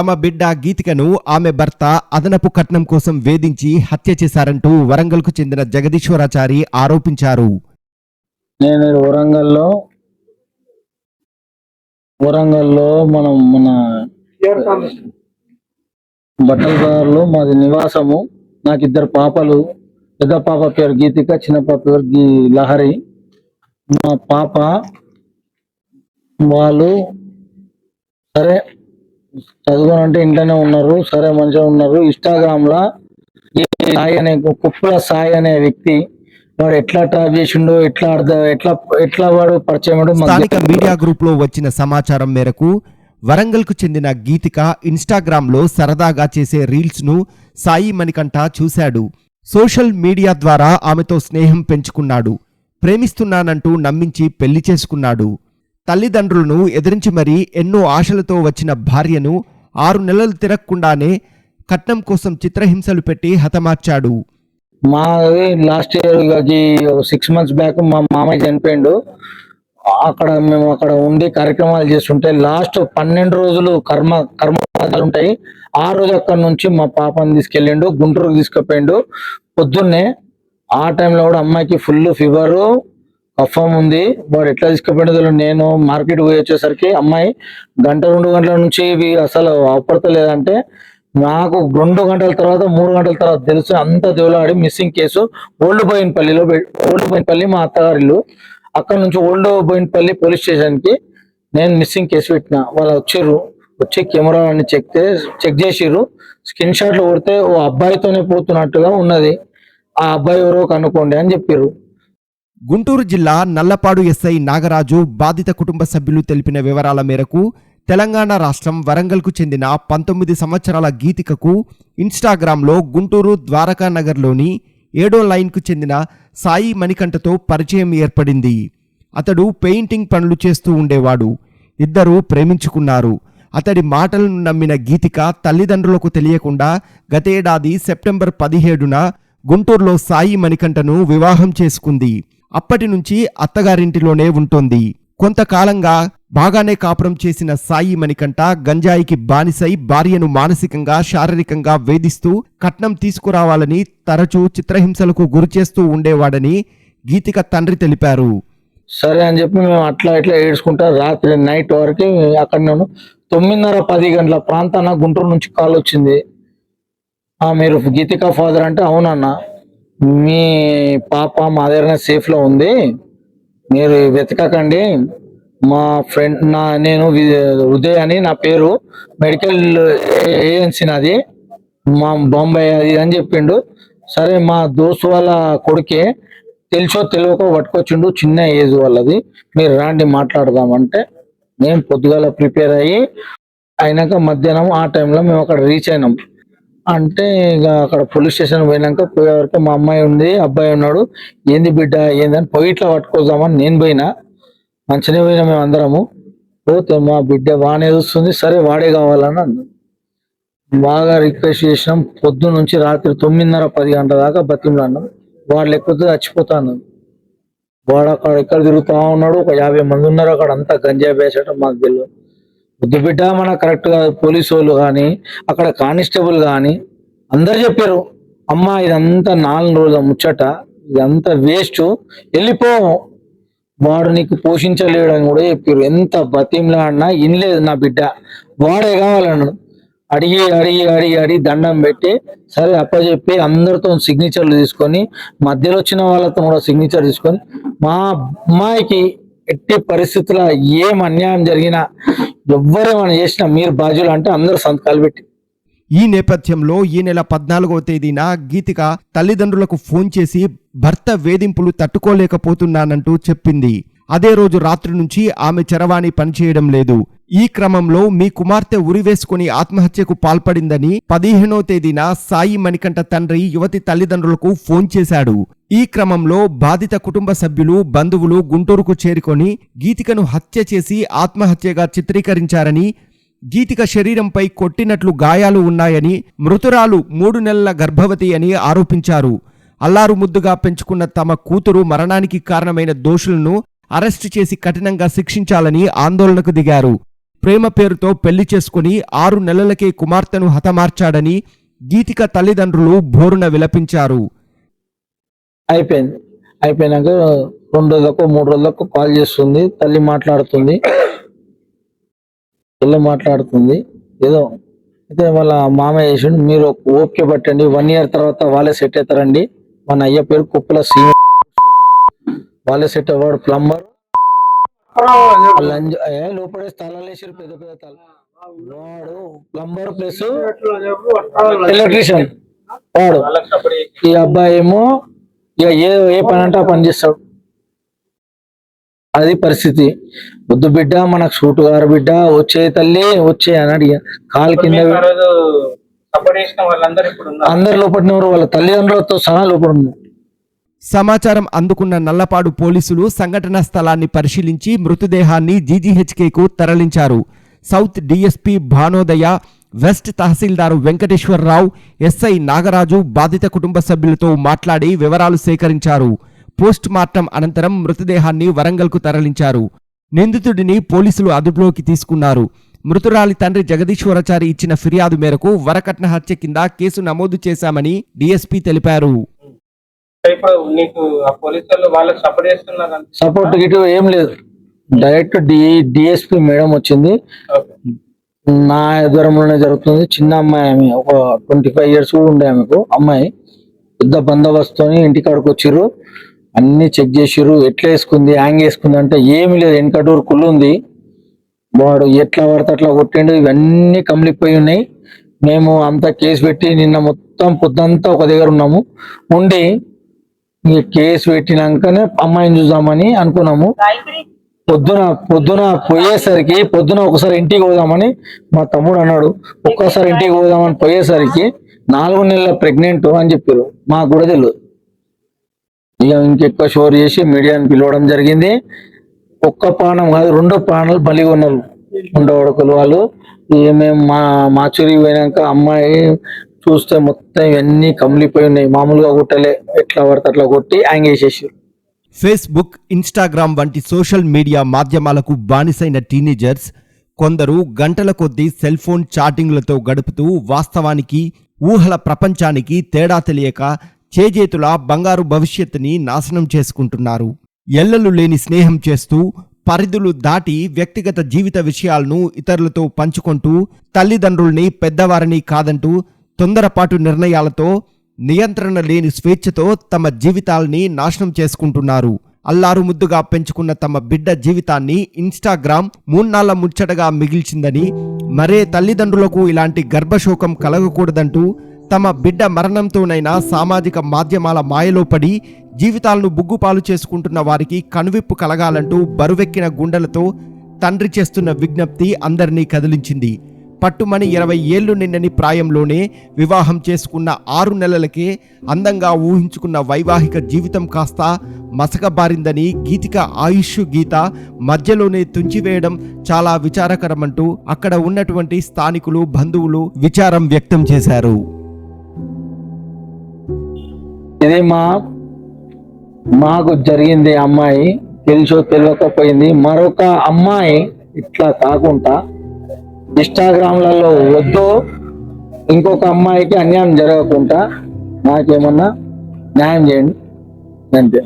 తమ బిడ్డ గీతికను ఆమె భర్త అదనపు కట్నం కోసం వేధించి హత్య చేశారంటూ వరంగల్కు చెందిన జగదీశ్వరాచారి ఆరోపించారు. నేను వరంగల్లో వరంగల్లో మనం మన బట్టలదారులు మాది నివాసము. నాకు ఇద్దరు పాపలు పెద్ద పాప పేరు గీతిక చిన్న పాప పేరు గీ లహరి. మా పాప వాళ్ళు సరే చదువుకోనంటే ఇంట్లోనే ఉన్నారు సరే మంచిగా ఉన్నారు. ఇన్స్టాగ్రామ్ లా సాయి అనే కుప్పల సాయి అనే వ్యక్తి వాడు ఎట్లా ట్రాప్ చేసిండో ఎట్లా అర్థం ఎట్లా ఎట్లా వాడు పరిచయం స్థానిక మీడియా గ్రూప్లో వచ్చిన సమాచారం మేరకు వరంగల్కు చెందిన గీతిక ఇన్స్టాగ్రామ్లో సరదాగా చేసే రీల్స్ను సాయి మణికంఠ చూశాడు. సోషల్ మీడియా ద్వారా ఆమెతో స్నేహం పెంచుకున్నాడు. ప్రేమిస్తున్నానంటూ నమ్మించి పెళ్ళి చేసుకున్నాడు. తల్లిదండ్రులను ఎదిరించి మరీ ఎన్నో ఆశలతో వచ్చిన భార్యను ఆరు నెలలు తిరగకుండానే కట్నం కోసం చిత్రహింసలు పెట్టి హతమార్చాడు. మా last year six months back మా మామయ్య చనిపోయిండు. అక్కడ మేము అక్కడ ఉండి కార్యక్రమాలు చేస్తుంటే లాస్ట్ పన్నెండు రోజులు కర్మ కర్మలు ఉంటాయి. ఆ రోజు అక్కడ నుంచి మా పాపని తీసుకెళ్ళిండు గుంటూరుకు తీసుకుపోయిండు. పొద్దున్నే ఆ టైంలో కూడా అమ్మాయికి ఫుల్ ఫీవరు కఫం ఉంది. వాడు ఎట్లా తీసుకుపోయినదో నేను మార్కెట్ పోయి వచ్చేసరికి అమ్మాయి గంట రెండు గంటల నుంచి ఇవి అసలు అవపడతలేదంటే నాకు రెండు గంటల తర్వాత మూడు గంటల తర్వాత తెలుసు అంత దేవులాడి మిస్సింగ్ కేసు. ఓల్డ్ బోయినపల్లిలో పె- ఓల్డ్ బోయినపల్లి మా అత్తగారిల్లు. అక్కడ నుంచి ఓల్డ్ బోయినపల్లి పోలీస్ స్టేషన్కి నేను మిస్సింగ్ కేసు పెట్టిన. వాళ్ళు వచ్చారు. వచ్చి కెమెరా అని చెక్ చెక్ చేసిర్రు. స్క్రీన్ షాట్లు కొడితే ఓ అబ్బాయితోనే పోతున్నట్టుగా ఉన్నది. ఆ అబ్బాయి ఎవరో కనుక్కోండి అని చెప్పారు గుంటూరు జిల్లా నల్లపాడు ఎస్ఐ నాగరాజు బాధిత కుటుంబ సభ్యులు తెలిపిన వివరాల మేరకు తెలంగాణ రాష్ట్రం వరంగల్కు చెందిన పంతొమ్మిది సంవత్సరాల గీతికకు ఇన్స్టాగ్రామ్లో గుంటూరు ద్వారకా నగర్లోని ఏడో లైన్కు చెందిన సాయి మణికంఠతో పరిచయం ఏర్పడింది. అతడు పెయింటింగ్ పనులు చేస్తూ ఉండేవాడు. ఇద్దరూ ప్రేమించుకున్నారు. అతడి మాటలను నమ్మిన గీతిక తల్లిదండ్రులకు తెలియకుండా గతేడాది సెప్టెంబర్ పదిహేడున గుంటూరులో సాయి మణికంఠను వివాహం చేసుకుంది. అప్పటి నుంచి అత్తగారింటిలోనే ఉంటోంది. కొంతకాలంగా బాగానే కాపురం చేసిన సాయి మణికంఠ గంజాయికి బానిసై భార్యను మానసికంగా శారీరకంగా వేధిస్తూ కట్నం తీసుకురావాలని తరచూ చిత్రహింసలకు గురిచేస్తూ ఉండేవాడని గీతిక తండ్రి తెలిపారు. సరే అని చెప్పి మేము అట్లా ఇట్లా ఏడ్చుకుంటా రాత్రి నైట్ వరకు అక్కడ నేను తొమ్మిదిన్నర పది గంటల ప్రాంతాన గుంటూరు నుంచి కాల్ వచ్చింది. ఆ మీరు గీతికా ఫాదర్ అంటే అవునన్నా. మీ పాప మా దగ్గర సేఫ్లో ఉంది. మీరు వెతకకండి. మా ఫ్రెండ్ నా నేను వి- ఉదయ్ అని నా పేరు మెడికల్ ఏజెన్సీ నాది. మా బొంబాయి అది అని చెప్పిండు. సరే మా దోస్తు వాళ్ళ కొడుకే తెలుసో తెలియకో పట్టుకొచ్చిండు చిన్న ఏజ్ వాళ్ళది. మీరు రాండి మాట్లాడదామంటే. మేము పొద్దుగాల ప్రిపేర్ అయ్యి అయినాక మధ్యాహ్నం ఆ టైంలో మేము అక్కడ రీచ్ అయినాం. అంటే ఇక అక్కడ పోలీస్ స్టేషన్ పోయినాక పోయే వరకు మా అమ్మాయి ఉంది అబ్బాయి ఉన్నాడు. ఏంది బిడ్డ ఏందని పోయి ఇట్లా పట్టుకోదామని నేను పోయినా. మంచిగా పోయినా మేము అందరము. పోతే మా బిడ్డ బాగానే చూస్తుంది సరే వాడే కావాలని అన్నాడు. బాగా రిక్వెస్ట్ చేసినాం. పొద్దు నుంచి రాత్రి తొమ్మిదిన్నర పది గంటల దాకా బతిమలాడినాం వాడు లేకపోతే చచ్చిపోతాను వాడు అక్కడ ఎక్కడ తిరుగుతా ఉన్నాడు. ఒక యాభై మంది ఉన్నారు అక్కడ. అంతా గంజా వేసటం మాకు తెలియదు. బుద్ధిబిడ్డ మన కరెక్ట్గా పోలీసు వాళ్ళు కానీ అక్కడ కానిస్టేబుల్ కానీ అందరు చెప్పారు. అమ్మ ఇదంతా నాలుగు రోజుల ముచ్చట ఇదంతా వేస్ట్ వెళ్ళిపో. వాడు నీకు పోషించలేడు అని కూడా చెప్పారు. ఎంత బతిమలాడినా ఇనలేదు నా బిడ్డ. వాడే కావాలన్నాడు. అడిగి అడిగి అడిగి అడిగి దండం పెట్టి సరే అప్పచెప్పి అందరితో సిగ్నేచర్లు తీసుకొని మధ్యలో వచ్చిన వాళ్ళతో కూడా సిగ్నేచర్ తీసుకొని మా అమ్మాయికి ఎట్టి పరిస్థితుల్లో ఏం అన్యాయం జరిగినా ఎవ్వరేమైనా చేసినా మీరు బాధ్యులు అంటే అందరూ సంతకాలు పెట్టి. ఈ నేపథ్యంలో ఈ నెల పద్నాలుగవ తేదీన గీతిక తల్లిదండ్రులకు ఫోన్ చేసి భర్త వేధింపులు తట్టుకోలేకపోతున్నానంటూ చెప్పింది. అదే రోజు రాత్రి నుంచి ఆమె చరవాణి పనిచేయడం లేదు. ఈ క్రమంలో మీ కుమార్తె ఉరివేసుకుని ఆత్మహత్యకు పాల్పడిందని పదిహేనో తేదీన సాయి మణికంఠ తండ్రి యువతి తల్లిదండ్రులకు ఫోన్ చేశాడు. ఈ క్రమంలో బాధిత కుటుంబ సభ్యులు బంధువులు గుంటూరుకు చేరుకొని గీతికను హత్య చేసి ఆత్మహత్యగా చిత్రీకరించారని గీతిక శరీరంపై కొట్టినట్లు గాయాలు ఉన్నాయని మృతురాలు మూడు నెలల గర్భవతి అని ఆరోపించారు. అల్లారు ముద్దుగా పెంచుకున్న తమ కూతురు మరణానికి కారణమైన దోషులను అరెస్టు చేసి కఠినంగా శిక్షించాలని ఆందోళనకు దిగారు. ప్రేమ పేరుతో పెళ్ళి చేసుకుని ఆరు నెలలకే కుమార్తెను హతమార్చాడని గీతిక తల్లిదండ్రులు బోరున విలపించారు. అయిపోయింది. అయిపోయినాక రెండు రోజులకు మూడు రోజులకు కాల్ చేస్తుంది. తల్లి మాట్లాడుతుంది. తల్లి మాట్లాడుతుంది. ఏదో అయితే వాళ్ళ మామయ్య చేసిండు. మీరు ఓపిక పట్టండి. వన్ ఇయర్ తర్వాత వాళ్ళే సెట్ అవుతారండి. మన అయ్య పేరు కుప్పల సీ వాళ్ళే సెట్ అవ్వడు. ప్లంబర్. లోపడే స్థలాలు వేసారు పెద్ద పెద్ద వాడు ప్లంబర్ ప్లస్ ఎలక్ట్రీషియన్. వాడు. ఈ అబ్బాయి ఏమో ఇక ఏ ఏ పని అంటే ఆ పని చేస్తాడు. అది పరిస్థితి. వద్దు బిడ్డ మనకు సూటు గారు బిడ్డ వచ్చే తల్లి వచ్చే అని అడిగా. కాలు కింద సపోర్ట్ చేసిన వాళ్ళందరూ ఇప్పుడు ఉన్నారు అందరు లోపడినవారు వాళ్ళ తల్లిదండ్రులతో సహా లోపడి ఉన్నారు. సమాచారం అందుకున్న నల్లపాడు పోలీసులు సంఘటనా స్థలాన్ని పరిశీలించి మృతదేహాన్ని జీజీహెచ్కేకు తరలించారు. సౌత్ డీఎస్పీ భానోదయ వెస్ట్ తహసీల్దారు వెంకటేశ్వరరావు ఎస్ఐ నాగరాజు బాధిత కుటుంబ సభ్యులతో మాట్లాడి వివరాలు సేకరించారు. పోస్ట్ మార్టం అనంతరం మృతదేహాన్ని వరంగల్కు తరలించారు. నిందితుడిని పోలీసులు అదుపులోకి తీసుకున్నారు. మృతురాలి తండ్రి జగదీశ్వరాచారి ఇచ్చిన ఫిర్యాదు మేరకు వరకట్న హత్య కింద కేసు నమోదు చేశామని డీఎస్పీ తెలిపారు. సపోర్ట్ ఏం లేదు. డైరెక్ట్ డిఎస్పి మేడం వచ్చింది. నా దూరంలోనే జరుగుతుంది. చిన్న అమ్మాయి ఆమె. ఒక ట్వంటీ ఫైవ్ ఇయర్స్ ఉండే ఆమెకు. అమ్మాయి పెద్ద బందోబస్తుని ఇంటికాడికి వచ్చిర్రు. అన్ని చెక్ చేసిర్రు. ఎట్లా వేసుకుంది హ్యాంగ్ వేసుకుంది అంటే ఏమి లేదు. వెనకటూరు కుళ్ళు ఉంది. వాడు ఎట్లా పడితే అట్లా కొట్టిండు. ఇవన్నీ కమిలిపోయి ఉన్నాయి. మేము అంతా కేసు పెట్టి నిన్న మొత్తం పొద్దంతా ఒక దగ్గర ఉన్నాము. ఉండి కేసు పెట్టినాకనే అమ్మాయిని చూద్దామని అనుకున్నాము. పొద్దున పొద్దున పోయేసరికి పొద్దున ఒకసారి ఇంటికి పోదామని మా తమ్ముడు అన్నాడు. ఒక్కసారి ఇంటికి పోదామని పోయేసరికి నాలుగు నెలల ప్రెగ్నెంట్ అని చెప్పారు. మాకు కూడా తెలియదు ఇక ఇంకెక్కువ షోర్ చేసి మీడియాని పిలవడం జరిగింది. ఒక్క ప్రాణం కాదు రెండో ప్రాణాలు బలి ఉన్నారు ఉండవడకలు వాళ్ళు. మేము మా మాచూరి పోయినాక అమ్మాయి చూస్తే మొత్తం ఇవన్నీ కమిలిపోయి ఉన్నాయి. మామూలుగా కొట్టలే. ఎట్లా పడితే అట్లా కొట్టి యాంగ్ చేసేసారు ఫేస్బుక్ ఇన్స్టాగ్రామ్ వంటి సోషల్ మీడియా మాధ్యమాలకు బానిసైన టీనేజర్స్ కొందరు గంటల కొద్దీ సెల్ ఫోన్ చాటింగ్లతో గడుపుతూ వాస్తవానికి ఊహల ప్రపంచానికి తేడా తెలియక చేజేతుల బంగారు భవిష్యత్తుని నాశనం చేసుకుంటున్నారు. ఎల్లలు లేని స్నేహం చేస్తూ పరిధులు దాటి వ్యక్తిగత జీవిత విషయాలను ఇతరులతో పంచుకుంటూ తల్లిదండ్రుల్ని పెద్దవారిని కాదంటూ తొందరపాటు నిర్ణయాలతో నియంత్రణ లేని స్వేచ్ఛతో తమ జీవితాల్ని నాశనం చేసుకుంటున్నారు. అల్లారు ముద్దుగా పెంచుకున్న తమ బిడ్డ జీవితాన్ని ఇన్స్టాగ్రామ్ మూన్నాళ్ళ ముచ్చటగా మిగిల్చిందని మరే తల్లిదండ్రులకు ఇలాంటి గర్భశోకం కలగకూడదంటూ తమ బిడ్డ మరణంతోనైనా సామాజిక మాధ్యమాల మాయలో పడి జీవితాలను బుగ్గుపాలు చేసుకుంటున్న వారికి కనువిప్పు కలగాలంటూ బరువెక్కిన గుండెలతో తండ్రి చేస్తున్న విజ్ఞప్తి అందరినీ కదిలించింది. పట్టుమని ఇరవై ఏళ్ళు నిండని ప్రాయంలోనే వివాహం చేసుకున్న ఆరు నెలలకే అందంగా ఊహించుకున్న వైవాహిక జీవితం కాస్త మసకబారిందని గీతిక ఆయుష్ గీత మధ్యలోనే తుంచివేయడం చాలా విచారకరమంటూ అక్కడ ఉన్నటువంటి స్థానికులు బంధువులు విచారం వ్యక్తం చేశారు. ఇది మా మాకు జరిగింది అమ్మాయి తెలుసో తెలియకపోయింది మరొక అమ్మాయి ఇట్లా కాకుండా ఇన్స్టాగ్రామ్లలో వద్దు. ఇంకొక అమ్మాయికి అన్యాయం జరగకుండా నాకేమన్నా న్యాయం చేయండి. అంతే.